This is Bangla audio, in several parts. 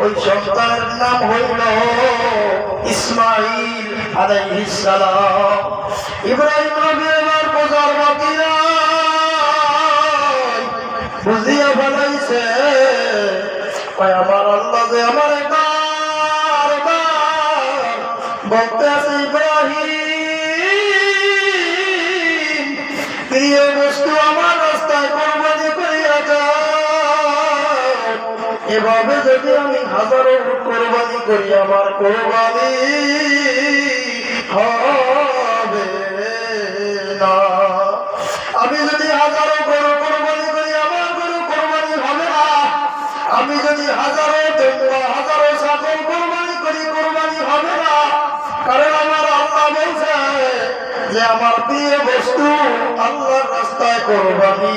ওই সন্তানের নাম হইল ইসমাইল ইব্রাহিম নবী ফেলাইছে আমার আল্লাহ যে আমার বলতে আছে ইব্রাহিম। প্রিয় বস্তু আমার এভাবে যদি আমি হাজারো কোরবানি করি, আমার কোরবানি হবে না। আমি যদি হাজারো গরু কোরবানি করি, আমার গরু কোরবানি হবে না। আমি যদি হাজারো তোমরা হাজারো ছাগল কোরবানি করি, কোরবানি হবে না। কারণ আমার আল্লাহ বলছে যে, আমার প্রিয় বস্তু আল্লাহর রাস্তায় কোরবানি।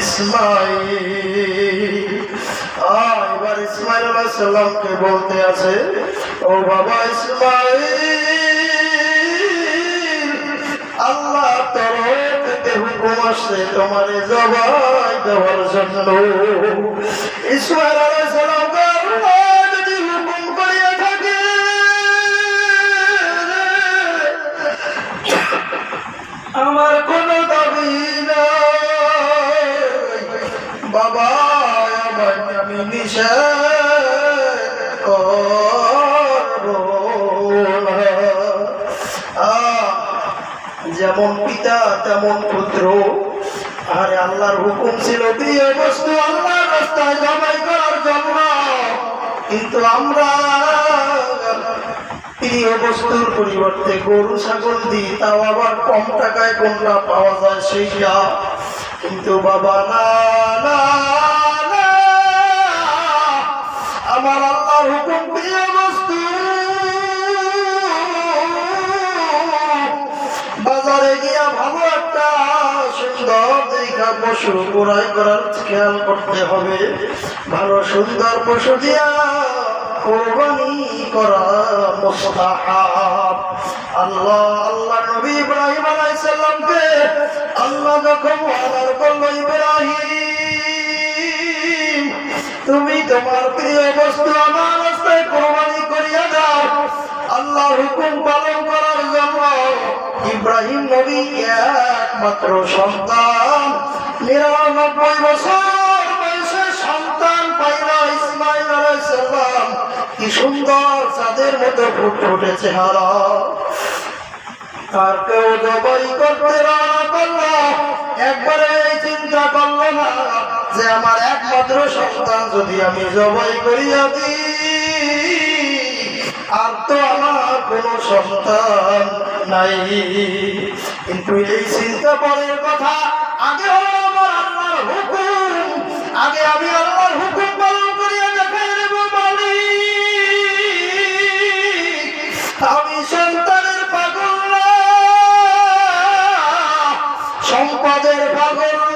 ইসমাইল। এবার ইসমাইল আলাইহিস সালামকে বলতে আছে, ও বাবা ইসমাইল আল্লাহ তরফ থেকে হুকুম আসছে তোমার জবাই আমার কোনো যেমন পিতা তেমন পুত্র। আর আল্লাহর হুকুম ছিল প্রিয় বস্তু আল্লাহর রাস্তায় জবাই করার জন্য। কিন্তু আমরা পরিবর্তে গরু ছাগল দিই তাও আবার কম টাকায় কোনটা পাওয়া যায় সেইটা। কিন্তু বাবা না না, আমার আল্লাহর হুকুম প্রিয় বস্তু। বাজারে গিয়া ভালো একটা সুন্দর দেখা পশু ক্রয় করার খেয়াল করতে হবে। ভালো সুন্দর পশু দিয়া কোরবানি করা মুস্তাহাব। আল্লাহ আল্লাহ নবী ইব্রাহিম আলাইহিস সালামকে আল্লাহ যখন অর্ডার করল ইব্রাহিম ইব্রাহিম নবী একমাত্র সন্তান। নিরানব্বই বছর বয়সে সন্তান পাইল ইসমাইল আলাইসাল্লাম কি সুন্দর চাঁদের মতো ফুট চেহারা। আর কেউ জবাই করতে রানা একবারে চিন্তা করল না। যে আমার একমাত্র সন্তান যদি আমি জবাই করিয়া দিই, আর তো আমার কোনো সন্তান নাই। কিন্তু এই চিন্তা পরের কথা, আগে হলো আমার আল্লাহর হুকুম, আগে আমি আল্লাহর হুকুম পালন করিয়া দেখাই দেব মালিক। আমি সন্তানের পাগল সম্পদের পাগল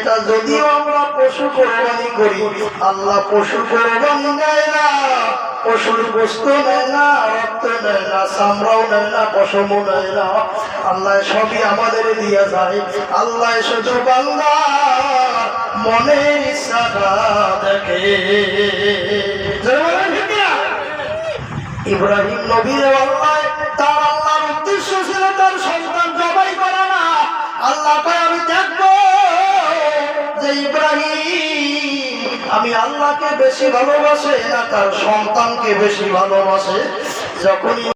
এটা যদিও আমরা পশু কোরবানি করি, আল্লাহ পশু কোরবানি নেয় না, পশুর বস্তু নেয় না, রক্ত নেয় না, চামড়াও নেয় না, পশমও নেয় না। আল্লাহ সবই আমাদের দিয়ে যায়, আল্লাহ শুধু বাংলা মনের ইচ্ছাটা দেখে? ইব্রাহিম নবীর আল্লাহ, তার আল্লাহর উদ্দেশ্য ছিল তার সন্তান জবাই করা না। আল্লাহ আমি আল্লাহকে বেশি ভালোবাসে না তার সন্তানকে বেশি ভালোবাসে। যখনই